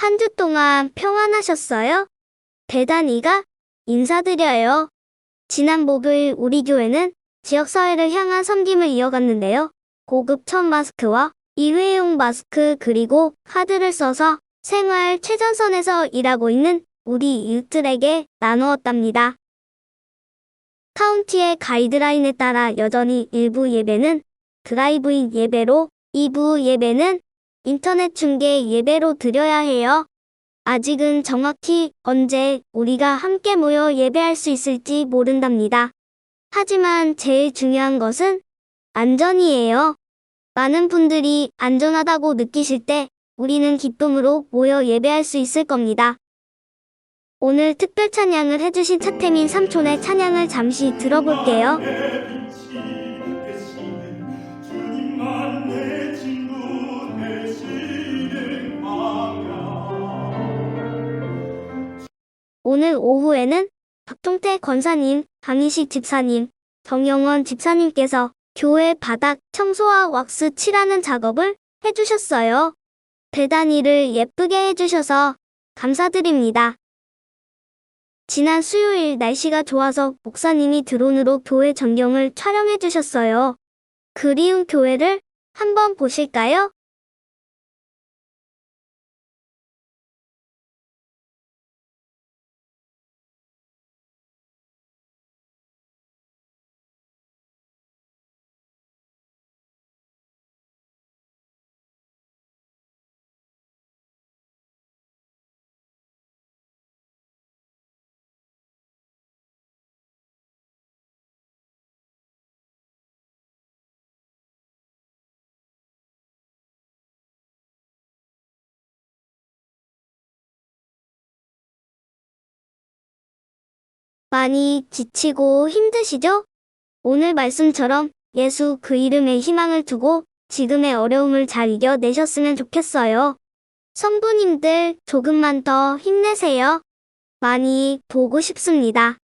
한 주 동안 평안하셨어요? 대단히가 인사드려요. 지난 목요일 우리 교회는 지역사회를 향한 섬김을 이어갔는데요. 고급 천 마스크와 일회용 마스크 그리고 카드를 써서 생활 최전선에서 일하고 있는 우리 이웃들에게 나누었답니다. 카운티의 가이드라인에 따라 여전히 일부 예배는 드라이브인 예배로, 2부 예배는 인터넷 중계 예배로 드려야 해요. 아직은 정확히 언제 우리가 함께 모여 예배할 수 있을지 모른답니다. 하지만 제일 중요한 것은 안전이에요. 많은 분들이 안전하다고 느끼실 때 우리는 기쁨으로 모여 예배할 수 있을 겁니다. 오늘 특별 찬양을 해주신 차태민 삼촌의 찬양을 잠시 들어볼게요. 오늘 오후에는 박종태 권사님, 강희식 집사님, 정영원 집사님께서 교회 바닥 청소와 왁스 칠하는 작업을 해주셨어요. 대단히를 예쁘게 해주셔서 감사드립니다. 지난 수요일 날씨가 좋아서 목사님이 드론으로 교회 전경을 촬영해 주셨어요. 그리운 교회를 한번 보실까요? 많이 지치고 힘드시죠? 오늘 말씀처럼 예수 그 이름에 희망을 두고 지금의 어려움을 잘 이겨내셨으면 좋겠어요. 성부님들 조금만 더 힘내세요. 많이 보고 싶습니다.